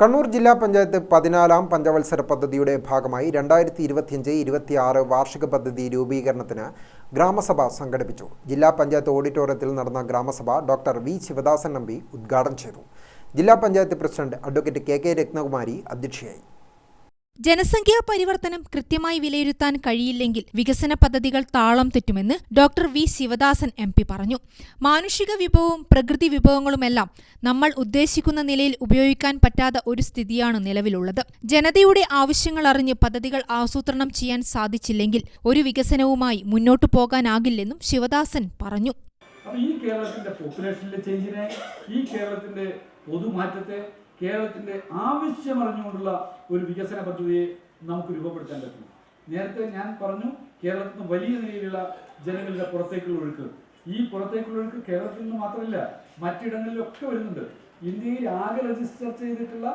കണ്ണൂർ ജില്ലാ പഞ്ചായത്ത് പതിനാലാം പഞ്ചവത്സര പദ്ധതിയുടെ ഭാഗമായി രണ്ടായിരത്തി ഇരുപത്തിയഞ്ച് ഇരുപത്തിയാറ് വാർഷിക പദ്ധതി രൂപീകരണത്തിന് ഗ്രാമസഭ സംഘടിപ്പിച്ചു. ജില്ലാ പഞ്ചായത്ത് ഓഡിറ്റോറിയത്തിൽ നടന്ന ഗ്രാമസഭ ഡോക്ടർ വി ശിവദാസൻ നമ്പി ഉദ്ഘാടനം ചെയ്തു. ജില്ലാ panchayat president advocate K K Rathnakumari അധ്യക്ഷയായി. ജനസംഖ്യാ പരിവർത്തനം കൃത്യമായി വിലയിരുത്താൻ കഴിയില്ലെങ്കിൽ വികസന പദ്ധതികൾ താളം തെറ്റുമെന്ന് doctor V Sivadasan M P പറഞ്ഞു. മാനുഷിക വിഭവവും പ്രകൃതി വിഭവങ്ങളുമെല്ലാം നമ്മൾ ഉദ്ദേശിക്കുന്ന നിലയിൽ ഉപയോഗിക്കാൻ പറ്റാത്ത ഒരു സ്ഥിതിയാണ് നിലവിലുള്ളത്. ജനതയുടെ ആവശ്യങ്ങൾ അറിഞ്ഞ് പദ്ധതികൾ ആസൂത്രണം ചെയ്യാൻ സാധിച്ചില്ലെങ്കിൽ ഒരു വികസനവുമായി മുന്നോട്ടു പോകാനാകില്ലെന്നും ശിവദാസൻ പറഞ്ഞു. ഈ കേരളത്തിന്റെ പോപ്പുലേഷനിലെ ചേഞ്ചിനെ ഈ കേരളത്തിന്റെ പൊതുമാറ്റത്തെ കേരളത്തിന്റെ ആവശ്യം അറിഞ്ഞുകൊണ്ടുള്ള ഒരു വികസന പദ്ധതിയെ നമുക്ക് രൂപപ്പെടുത്താൻ പറ്റും നേരത്തെ ഞാൻ പറഞ്ഞു കേരളത്തിൽ നിന്ന് വലിയ നിലയിലുള്ള ജനങ്ങളുടെ പുറത്തേക്കുള്ള ഒഴുക്ക്. ഈ പുറത്തേക്കുള്ള ഒഴുക്ക് കേരളത്തിൽ നിന്ന് മാത്രമല്ല മറ്റിടങ്ങളിലൊക്കെ വരുന്നുണ്ട്. ഇന്ത്യയിൽ ആകെ രജിസ്റ്റർ ചെയ്തിട്ടുള്ള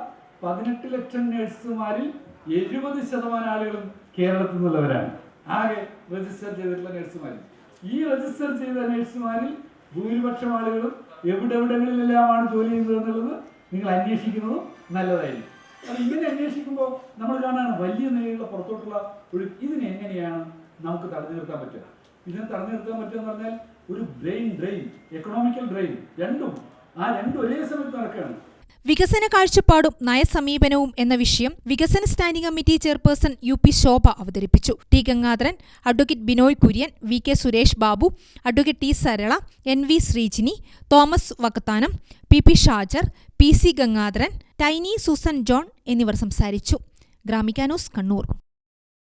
പതിനെട്ട് ലക്ഷം നഴ്സുമാരിൽ എഴുപത് ശതമാനം ആളുകളും കേരളത്തിൽ നിന്നുള്ളവരാണ്. ആകെ രജിസ്റ്റർ ചെയ്തിട്ടുള്ള നഴ്സുമാരിൽ ഈ രജിസ്റ്റർ ചെയ്ത നഴ്സുമാരിൽ ഭൂരിപക്ഷം ആളുകളും എവിടെവിടങ്ങളിലെല്ലാമാണ് ജോലി ചെയ്യുന്നത് എന്നുള്ളത് നിങ്ങൾ അന്വേഷിക്കുന്നതും നല്ലതായിരിക്കും. അത് ഇങ്ങനെ അന്വേഷിക്കുമ്പോൾ നമ്മൾ കാണാണ് വലിയ നിലയിലുള്ള പുറത്തോട്ടുള്ള ഒരു ഇതിനെ എങ്ങനെയാണ് നമുക്ക് തടഞ്ഞു നിർത്താൻ പറ്റുക. ഇതിനെ തടഞ്ഞു നിർത്താൻ പറ്റുക എന്ന് പറഞ്ഞാൽ ഒരു ബ്രെയിൻ ഡ്രെയിൻ എക്കണോമിക്കൽ ഡ്രെയിൻ രണ്ടും ആ രണ്ടും ഒരേ സമയത്ത് നടക്കുകയാണ്. വികസന കാഴ്ചപ്പാടും നയസമീപനവും എന്ന വിഷയം വികസന standing committee chairperson U P Shobha അവതരിപ്പിച്ചു. T Gangadharan advocate Binoy Kurian V K Suresh Babu advocate T Sarala N V Sreejini Thomas Vakkathanam P P Shajar P C Gangadharan Tiny Susan John എന്നിവർ സംസാരിച്ചു. ഗ്രാമിക്കാനൂസ് കണ്ണൂർ.